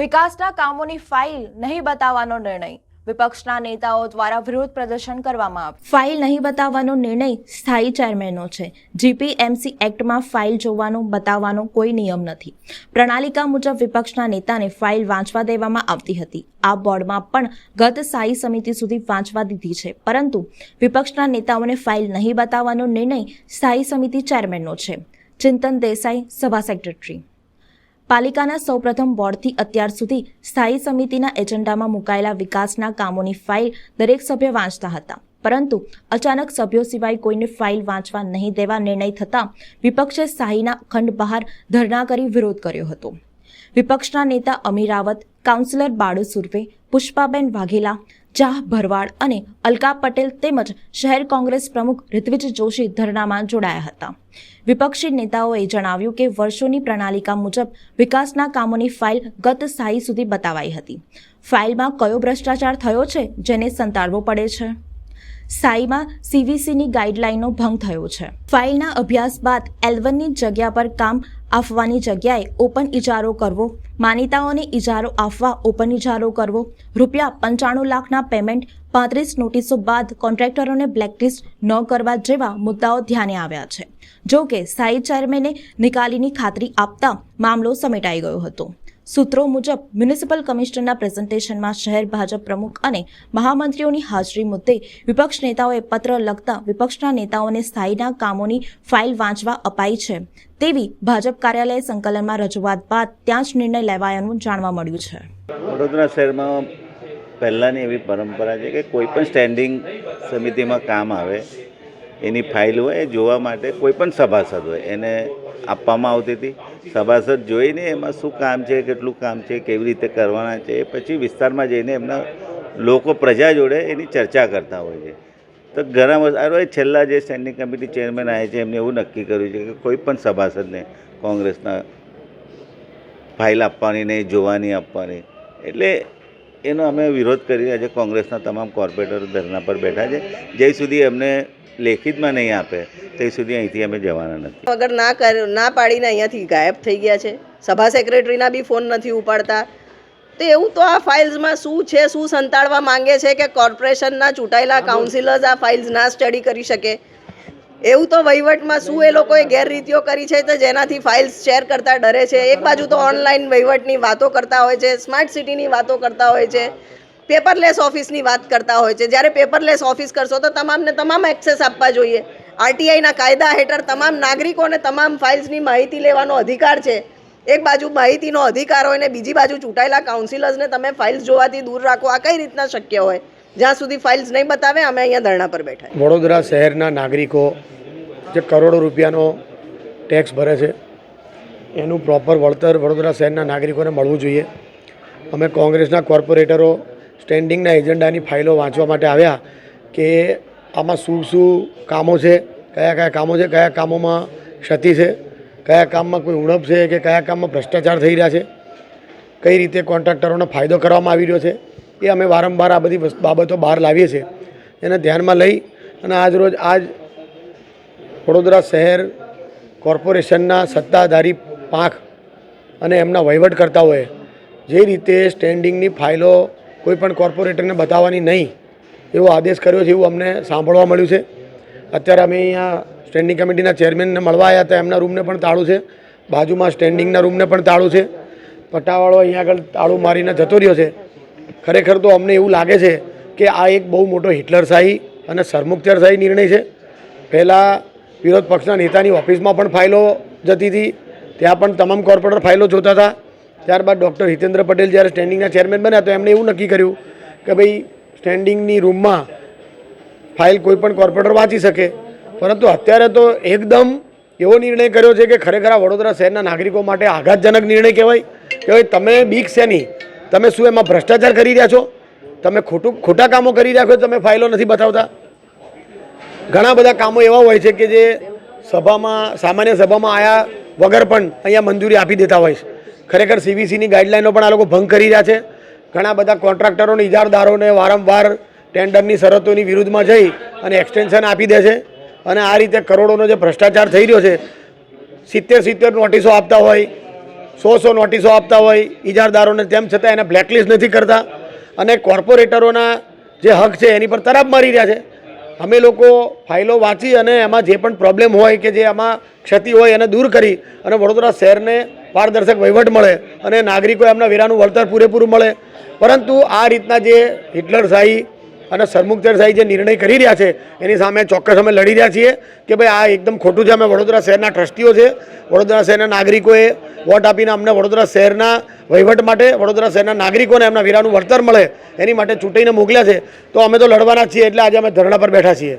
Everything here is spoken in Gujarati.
વિકાસના કામોની ફાઇલ નહીં બતાવવાનો નિર્ણય. વિપક્ષના નેતાઓ દ્વારા વિરોધ પ્રદર્શન કરવામાં આવ્યું. ફાઇલ નહીં બતાવવાનો નિર્ણય સ્થાયી ચેરમેનનો છે. જીપીએમસી એક્ટમાં ફાઇલ જોવાનો, બતાવવાનો કોઈ નિયમ નથી. પ્રણાલિકા મુજબ વિપક્ષના નેતાને ફાઇલ વાંચવા દેવામાં આવતી હતી. આ બોર્ડમાં પણ ગત સ્થાયી સમિતિ સુધી વાંચવા દીધી છે. પરંતુ વિપક્ષના નેતાઓને ફાઇલ નહીં બતાવવાનો નિર્ણય સ્થાયી સમિતિ ચેરમેનનો છે. ચિંતન દેસાઈ, સભા સેક્રેટરી. પાલિકાના સૌપ્રથમ બોર્ડથી અત્યાર સુધી સ્થાયી સમિતિના એજન્ડામાં મુકાયેલા વિકાસના કામોની ફાઇલ દરેક સભ્ય વાંચતા હતા. પરંતુ અચાનક સભ્યો સિવાય કોઈને ફાઇલ વાંચવા નહીં દેવા નિર્ણય થતાં વિપક્ષે સ્થાયીના ખંડ બહાર ધરણા કરી વિરોધ કર્યો હતો. વિપક્ષના નેતા અમીર રાવત, કાઉન્સિલર બાળુ સુર્વે પુષ્પાબેન વાઘેલા જાહ ભરવાડ અને અલકા પટેલ તેમજ શહેર કોંગ્રેસ પ્રમુખ ઋત્વિજ જોશી ધરણામાં જોડાયા હતા. વિપક્ષી નેતાઓએ જણાવ્યું કે વર્ષોની પ્રણાલિકા મુજબ વિકાસના કામોની ફાઇલ ગત સ્થાયી સુધી બતાવાઈ હતી. ફાઇલમાં કયો ભ્રષ્ટાચાર થયો છે જેને સંતાડવો પડે છે? સ્થાયીમાં સીવીસીની ગાઈડલાઈનનો ભંગ થયો છે. ફાઇલના અભ્યાસ બાદ એલવનની જગ્યા પર કામ આપવાની જગ્યાએ ઓપન ઇજારો કરવો. માનીતાઓને ઇજારો આપવા ઓપન ઇજારો કરવો. રૂપિયા પંચાણું લાખના પેમેન્ટ પાંત્રીસ નોટિસો બાદ કોન્ટ્રાક્ટરોને બ્લેકલિસ્ટ ન કરવા જેવા મુદ્દાઓ ધ્યાને આવ્યા છે. જો કે સ્થાયી ચેરમેને નિકાલીની ખાતરી આપતા મામલો સમેટાઈ ગયો હતો. સૂત્રો મુજબ, મ્યુનિસિપલ કમિશનરના પ્રેઝન્ટેશનમાં શહેર ભાજપ પ્રમુખ અને મહામંત્રીઓની હાજરી મુદ્દે વિપક્ષ નેતાઓએ પત્ર લખતા વિપક્ષના નેતાઓને સ્થાયીના કામોની ફાઇલ વાંચવા અપાઈ છે. તેવી ભાજપ કાર્યાલય સંકલનમાં રજૂઆત બાદ ત્યાં જ નિર્ણય લેવાયાનું જાણવા મળ્યું છે. વડોદરા શહેરમાં પહેલાંની એવી પરંપરા છે કે કોઈ પણ સ્ટેન્ડિંગ સમિતિમાં કામ આવે, એની ફાઇલ હોય, એ જોવા માટે કોઈ પણ સભાસદ હોય, એને આપવામાં આવતી હતી. સભાસદ જોઈને એમાં શું કામ છે, કેટલું કામ છે, કેવી રીતે કરવાના છે પછી વિસ્તારમાં જઈને એમના લોકો પ્રજા જોડે એની ચર્ચા કરતા હોય છે. તો ઘણા બધા છેલ્લા જે સ્ટેન્ડિંગ કમિટી ચેરમેન આવ્યા છે, એમને એવું નક્કી કર્યું છે કે કોઈ પણ સભાસદને કોંગ્રેસના ફાઇલ આપવાની નહીં, જોવાની આપવાની. એટલે એનો અમે વિરોધ કરી આજે કોંગ્રેસના તમામ કોર્પોરેટરો ધરના પર બેઠા છે. જ્યાં સુધી એમને લેખિતમાં નહીં આપે ત્યાં સુધી અહીંથી અમે જવાના નથી. અગર ના કર ના પાડીને અહીંયાથી ગાયબ થઈ ગયા છે. સભા સેક્રેટરીના બી ફોન નથી ઉપાડતા. તો એવું તો આ ફાઇલ્સમાં શું છે શું સંતાડવા માંગે છે કે કોર્પોરેશનના ચૂંટાયેલા કાઉન્સિલર્સ આ ફાઇલ્સ ના સ્ટડી કરી શકે? એવું તો વહીવટમાં શું એ લોકોએ ગેરરીતિઓ કરી છે તો જેનાથી ફાઇલ્સ શેર કરતા ડરે છે. એક બાજુ તો ઓનલાઈન વહીવટની વાતો કરતા હોય છે સ્માર્ટ સિટીની વાતો કરતા હોય છે પેપરલેસ ઓફિસની વાત કરતા હોય છે. જ્યારે પેપરલેસ ઓફિસ કરશો તો તમામને તમામ એક્સેસ આપવા જોઈએ. આરટીઆઈના કાયદા હેઠળ તમામ નાગરિકોને તમામ ફાઇલ્સની માહિતી લેવાનો અધિકાર છે. એક બાજુ માહિતીનો અધિકાર હોય ને બીજી બાજુ ચૂંટાયેલા કાઉન્સિલર્સને તમે ફાઇલ્સ જોવાથી દૂર રાખો. આ કઈ રીતના શક્ય હોય? જ્યાં સુધી ફાઇલ્સ નહીં બતાવે, અમે અહીંયા ધરણા પર બેઠા વડોદરા શહેરના નાગરિકો જે કરોડો રૂપિયાનો ટેક્સ ભરે છે, એનું પ્રોપર વળતર વડોદરા શહેરના નાગરિકોને મળવું જોઈએ. અમે કોંગ્રેસના કોર્પોરેટરો સ્ટેન્ડિંગના એજન્ડાની ફાઇલો વાંચવા માટે આવ્યા કે આમાં શું શું કામો છે, કયા કયા કામો છે, કયા કામોમાં ક્ષતિ છે, કયા કામમાં કોઈ ઉણપ છે કે કયા કામમાં ભ્રષ્ટાચાર થઈ રહ્યા છે, કઈ રીતે કોન્ટ્રાક્ટરોનો ફાયદો કરવામાં આવી રહ્યો છે. એ અમે વારંવાર આ બધી બાબતો બહાર લાવીએ છીએ. એને ધ્યાનમાં લઈ અને આજ રોજ આજ વડોદરા શહેર કોર્પોરેશનના સત્તાધારી પાંખ અને એમના વહીવટકર્તાઓએ જે રીતે સ્ટેન્ડિંગની ફાઇલો કોઈ પણ કોર્પોરેટરને બતાવવાની નહીં, એવો આદેશ કર્યો છે એવું અમને સાંભળવા મળ્યું છે. અત્યારે અમે અહીંયા સ્ટેન્ડિંગ કમિટીના ચેરમેનને મળવા આવ્યા હતા, એમના રૂમને પણ તાળું છે. બાજુમાં સ્ટેન્ડિંગના રૂમને પણ તાળું છે. પટ્ટાવાળો અહીંયા આગળ તાળું મારીને જતો રહ્યો છે. ખરેખર તો અમને એવું લાગે છે કે આ એક બહુ મોટો હિટલરશાહી અને સરમુખત્યારશાહી નિર્ણય છે. પહેલાં વિરોધ પક્ષના નેતાની ઓફિસમાં પણ ફાઇલો જતી હતી. ત્યાં પણ તમામ કોર્પોરેટર ફાઇલો જોતા હતા. ત્યારબાદ ડૉક્ટર હિતેન્દ્ર પટેલ જ્યારે સ્ટેન્ડિંગના ચેરમેન બન્યા તો એમણે એવું નક્કી કર્યું કે ભાઈ સ્ટેન્ડિંગની રૂમમાં ફાઇલ કોઈ પણ કોર્પોરેટર વાંચી શકે. પરંતુ અત્યારે તો એકદમ એવો નિર્ણય કર્યો છે કે ખરેખર આ વડોદરા શહેરના નાગરિકો માટે આઘાતજનક નિર્ણય કહેવાય. કે ભાઈ તમે બીક નહીં તમે શું એમાં ભ્રષ્ટાચાર કરી રહ્યા છો? તમે ખોટું ખોટા કામો કરી રહ્યા છો, તમે ફાઇલો નથી બતાવતા? ઘણા બધા કામો એવા હોય છે કે જે સભામાં, સામાન્ય સભામાં આવ્યા વગર પણ અહીંયા મંજૂરી આપી દેતા હોય છે. ખરેખર સીવીસીની ગાઈડલાઈનો પણ આ લોકો ભંગ કરી રહ્યા છે. ઘણા બધા કોન્ટ્રાક્ટરોને ઇજારદારોને વારંવાર ટેન્ડરની શરતોની વિરુદ્ધમાં જઈ અને એક્સટેન્શન આપી દે છે. અને આ રીતે કરોડોનો જે ભ્રષ્ટાચાર થઈ રહ્યો છે, સિત્તેર સિત્તેર નોટિસો આપતા હોય સો સો નોટિસો આપતા હોય ઇજારદારોને તેમ છતાં એને બ્લેકલિસ્ટ નથી કરતા. અને કોર્પોરેટરોના જે હક છે, એની પર તરાપ મારી રહ્યા છે. અમે લોકો ફાઇલો વાંચી અને એમાં જે પણ પ્રોબ્લેમ હોય કે જે આમાં ક્ષતિ હોય એને દૂર કરી અને વડોદરા શહેરને પારદર્શક વહીવટ મળે અને નાગરિકો એમના વેરાનું વળતર પૂરેપૂરું મળે. પરંતુ આ રીતના જે હિટલરશાહી અને સરમુખતરશાહી જે નિર્ણય કરી રહ્યા છે, એની સામે ચોક્કસ અમે લડી રહ્યા છીએ કે ભાઈ આ એકદમ ખોટું છે, અમે વડોદરા શહેરના ટ્રસ્ટીઓ છે. વડોદરા શહેરના નાગરિકોએ વોટ આપીને અમને વડોદરા શહેરના વહીવટ માટે, વડોદરા શહેરના નાગરિકોને એમના વીરાનું વળતર મળે, એની માટે ચૂંટીને મોકલ્યા છે. તો અમે તો લડવાના છીએ, એટલે આજે અમે ધરણા પર બેઠા છીએ.